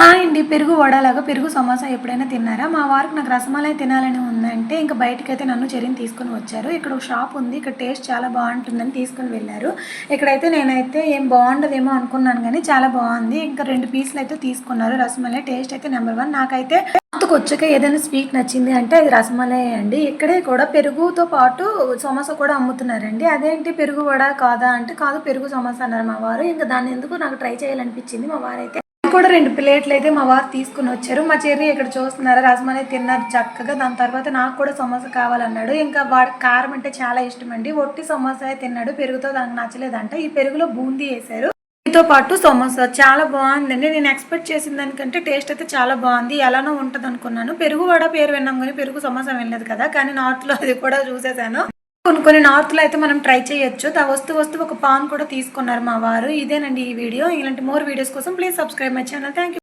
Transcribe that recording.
Hi అండి పెరుగు వడలాగా పెరుగు సమోసా ఎప్పుడైనా తిన్నారా? మా వారికి నాకు రసమలై తినాలని ఉందంటే ఇంకా బయటకైతే నన్ను చెరిని తీసుకొని వచ్చారు. ఇక్కడ ఒక షాప్ ఉంది ఇక్కడ టేస్ట్ చాలా బాగుంటుందని తీసుకొని వెళ్ళారు. ఇక్కడైతే నేనైతే ఏం బాగుండదేమో అనుకున్నాను కానీ చాలా బాగుంది. ఇంకా రెండు పీసులు అయితే తీసుకున్నారు. రసమలై టేస్ట్ అయితే నెంబర్ వన్. నాకైతే అంతకు వచ్చాక ఏదైనా స్వీట్ నచ్చింది అంటే అది రసమలై అండి. ఇక్కడే కూడా పెరుగుతో పాటు సమోసా కూడా అమ్ముతున్నారండి. అదేంటి పెరుగు వడ కాదా అంటే కాదు పెరుగు సమోసా అన్నారు మా వారు. ఇంకా దాన్ని ఎందుకు నాకు ట్రై చేయాలనిపించింది? మా వారైతే కూడా రెండు ప్లేట్లు అయితే మా వారు తీసుకుని వచ్చారు. మా చెర్రి ఇక్కడ చూస్తున్నారు? రసమలై తిన్నారు చక్కగా. దాని తర్వాత నాకు కూడా సమోసా కావాలన్నాడు. ఇంకా వాడు కారం అంటే చాలా ఇష్టం అండి ఒట్టి సమోసా తిన్నాడు. పెరుగుతో దానికి నచ్చలేదంట. ఈ పెరుగులో బూందీ వేశారు. దీంతో పాటు సమోసా చాలా బాగుందండి. నేను ఎక్స్పెక్ట్ చేసిన దానికంటే టేస్ట్ అయితే చాలా బాగుంది. ఎలానో ఉంటుంది అనుకున్నాను పెరుగు వడ పేరు విన్నాం కానీ పెరుగు సమోసా వినలేదు కదా. కానీ నార్త్లో అది కూడా చూసేసాను. కొన్ని కొన్ని నార్త్లో అయితే మనం ట్రై చేయొచ్చు. దా వస్తూ వస్తూ ఒక పాన్ కూడా తీసుకున్నారు మా వారు. ఇదేనండి ఈ వీడియో. ఇలాంటి మోర్ వీడియోస్ కోసం please subscribe my channel thank